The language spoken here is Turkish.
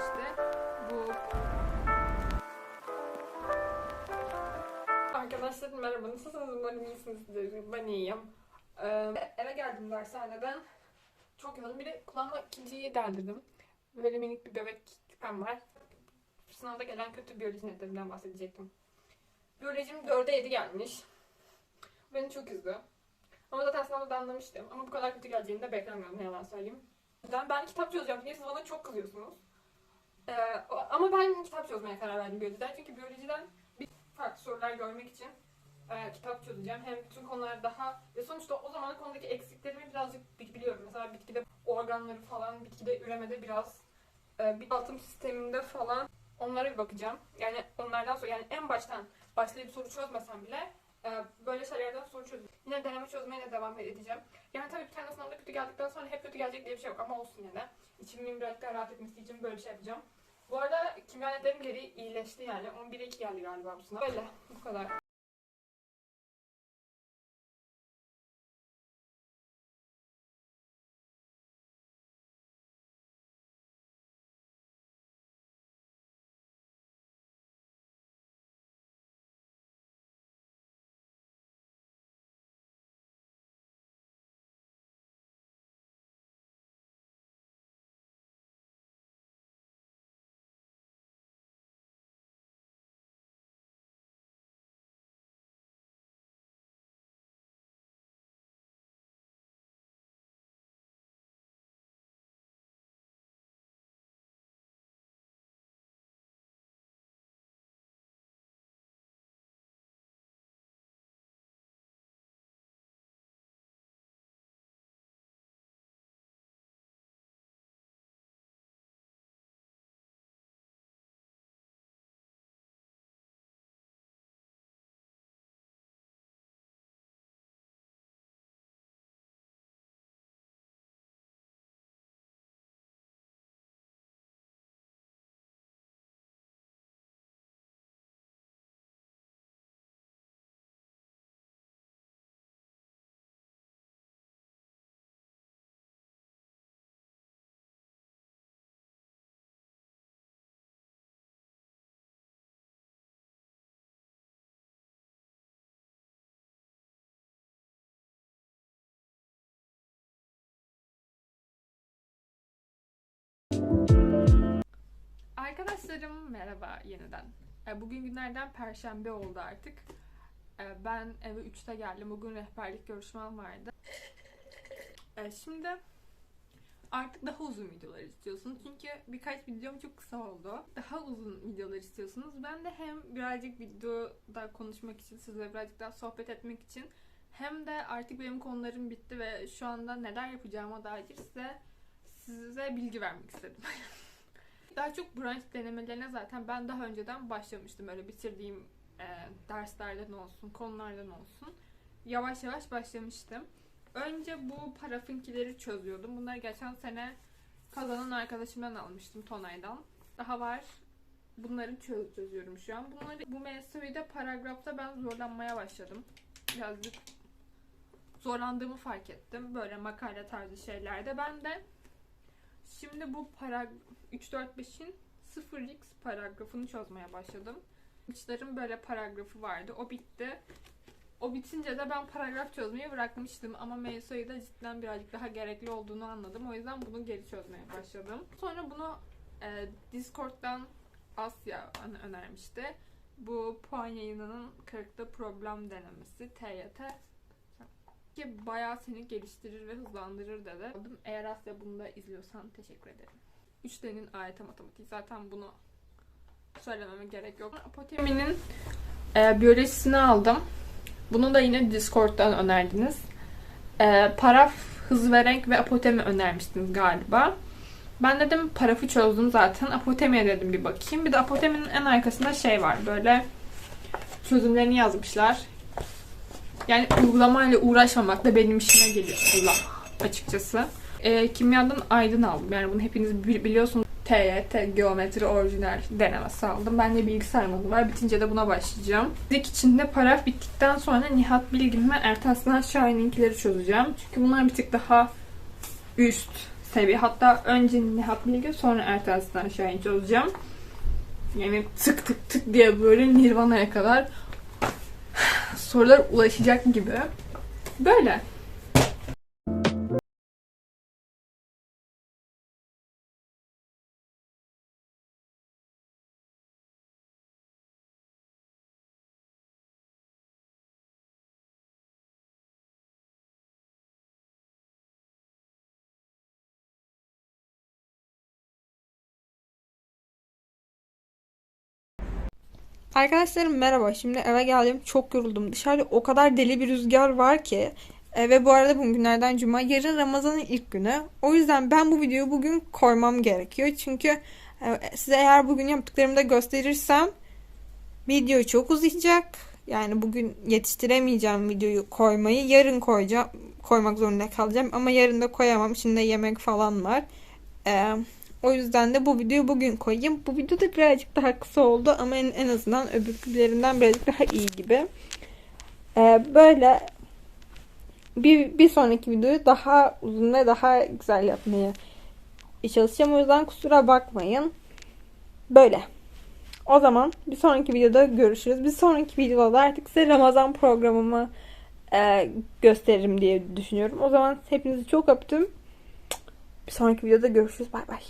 işte. Bu. Arkadaşlar merhaba. Nasılsınız? Umarım iyisinizdir ben iyiyim. Ee, eve geldim dershaneden. Çok yoğun bir de kulağıma ikinciyi deldirdim. Böyle minik bir bebek küpem var. Sınavda gelen kötü biyoloji netlerinden bahsedecektim. Biyolojim 4'e 7 gelmiş. Beni çok üzdü. Ama zaten sınavda da anlamıştım. Ama bu kadar kötü geleceğini de beklemiyordum yalan söyleyeyim. Yüzden ben kitap çözeceğim diye siz bana çok kızıyorsunuz ee, ama ben kitap çözmeye karar verdim biyolojiden çünkü biyolojiden bir farklı sorular görmek için e, kitap çözeceğim. Hem bütün konular daha ve sonuçta o zaman konudaki eksiklerimi birazcık bi- biliyorum. Mesela bitkide organları falan, bitkide üremede biraz e, bir altım sisteminde falan onlara bir bakacağım. Yani onlardan sonra yani en baştan başlayıp soru çözmesem bile e, böyle şeylerden soru çöz. Yine deneme çözmeye de devam edeceğim. Yani tabii bir tane sınavda kötü geldikten sonra hep kötü gelecek diye bir şey yok ama olsun yine de. İçimin birazcık daha rahat etmesi için böyle bir şey yapacağım. Bu arada kimya netlerim geri iyileşti yani. 11'e 2 geldi galiba bu sınav. Böyle bu kadar. Arkadaşlarım merhaba yeniden. E, Bugün günlerden perşembe oldu artık. E, Ben eve 3'te geldim. Bugün rehberlik görüşmem vardı. E, Şimdi artık daha uzun videolar istiyorsunuz. Çünkü birkaç videom çok kısa oldu. Daha uzun videolar istiyorsunuz. Ben de hem birazcık videoda konuşmak için, sizle birazcık daha sohbet etmek için hem de artık benim konularım bitti ve şu anda neler yapacağıma dair size size bilgi vermek istedim. Daha çok branş denemelerine zaten ben daha önceden başlamıştım. Öyle bitirdiğim e, derslerden olsun, konulardan olsun. Yavaş yavaş başlamıştım. Önce bu parafinkileri çözüyordum. Bunları geçen sene kazanan arkadaşımdan almıştım Tonay'dan. Daha var. Bunları çöz çözüyorum şu an. Bunları bu MSV'de paragrafta ben zorlanmaya başladım. Birazcık zorlandığımı fark ettim. Böyle makale tarzı şeylerde. Ben de şimdi bu para 3-4-5'in 0x paragrafını çözmeye başladım. Uçların böyle paragrafı vardı. O bitti. O bitince de ben paragraf çözmeyi bırakmıştım ama MSO'yu da cidden birazcık daha gerekli olduğunu anladım. O yüzden bunu geri çözmeye başladım. Sonra bunu e, Discord'dan Asya öne- önermişti. Bu puan yayınının 40'ta problem denemesi TYT ki bayağı seni geliştirir ve hızlandırır dedi. Eğer Asya bunu da izliyorsan teşekkür ederim. 3D'nin AYT matematiği zaten bunu söylememe gerek yok. Apotemi'nin e, biyolojisini aldım. Bunu da yine Discord'dan önerdiniz. E, paraf, hız ve renk ve apotemi önermiştiniz galiba. Ben dedim parafı çözdüm zaten. Apotemi'ye dedim bir bakayım. Bir de apoteminin en arkasında şey var. Böyle çözümlerini yazmışlar. Yani uygulamayla uğraşmamak da benim işime geliyor Allah açıkçası. E, kimyadan aydın aldım. Yani bunu hepiniz bi- biliyorsunuz. TYT geometri orijinal denemesi aldım. Ben de bilgisayar modu var. Bitince de buna başlayacağım. Fizik içinde paraf bittikten sonra Nihat Bilgin ve Ertan Şahin'inkileri çözeceğim. Çünkü bunlar bir tık daha üst seviye. Hatta önce Nihat Bilge sonra Ertels'ten Şahin çözeceğim. Yani tık tık tık diye böyle Nirvana'ya kadar sorular ulaşacak gibi. Böyle. Arkadaşlarım merhaba. Şimdi eve geldim. Çok yoruldum. Dışarıda o kadar deli bir rüzgar var ki. E, ve bu arada bugün günlerden cuma. Yarın Ramazan'ın ilk günü. O yüzden ben bu videoyu bugün koymam gerekiyor. Çünkü e, size eğer bugün yaptıklarımı da gösterirsem video çok uzayacak. Yani bugün yetiştiremeyeceğim videoyu koymayı. Yarın koyacağım. Koymak zorunda kalacağım. Ama yarın da koyamam. Şimdi yemek falan var. Eee o yüzden de bu videoyu bugün koyayım. Bu video da birazcık daha kısa oldu ama en, en azından öbürlerinden birazcık daha iyi gibi. Ee, böyle bir, bir sonraki videoyu daha uzun ve daha güzel yapmaya çalışacağım. O yüzden kusura bakmayın. Böyle. O zaman bir sonraki videoda görüşürüz. Bir sonraki videoda da artık size Ramazan programımı e, gösteririm diye düşünüyorum. O zaman hepinizi çok öptüm. Bir sonraki videoda görüşürüz. Bay bay.